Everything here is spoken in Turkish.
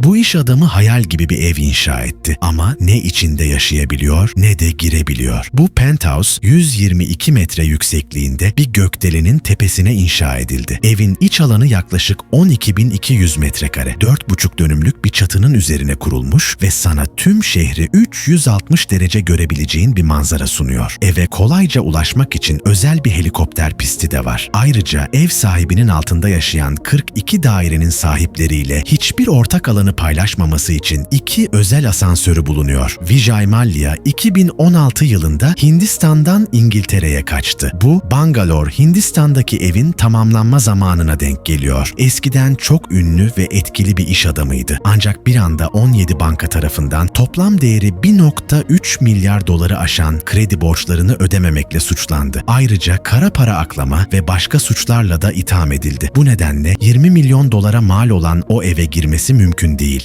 Bu iş adamı hayal gibi bir ev inşa etti ama ne içinde yaşayabiliyor ne de girebiliyor. Bu penthouse 122 metre yüksekliğinde bir gökdelenin tepesine inşa edildi. Evin iç alanı yaklaşık 12.200 metrekare. 4,5 dönümlük bir çatının üzerine kurulmuş ve sana tüm şehri 360 derece görebileceğin bir manzara sunuyor. Eve kolayca ulaşmak için özel bir helikopter pisti de var. Ayrıca ev sahibinin altında yaşayan 42 dairenin sahipleriyle hiçbir ortak alanı paylaşmaması için iki özel asansörü bulunuyor. Vijay Mallya 2016 yılında Hindistan'dan İngiltere'ye kaçtı. Bu Bangalore, Hindistan'daki evin tamamlanma zamanına denk geliyor. Eskiden çok ünlü ve etkili bir iş adamıydı. Ancak bir anda 17 banka tarafından toplam değeri 1.3 milyar doları aşan kredi borçlarını ödememekle suçlandı. Ayrıca kara para aklama ve başka suçlarla da itham edildi. Bu nedenle 20 milyon dolara mal olan o eve girmesi değil.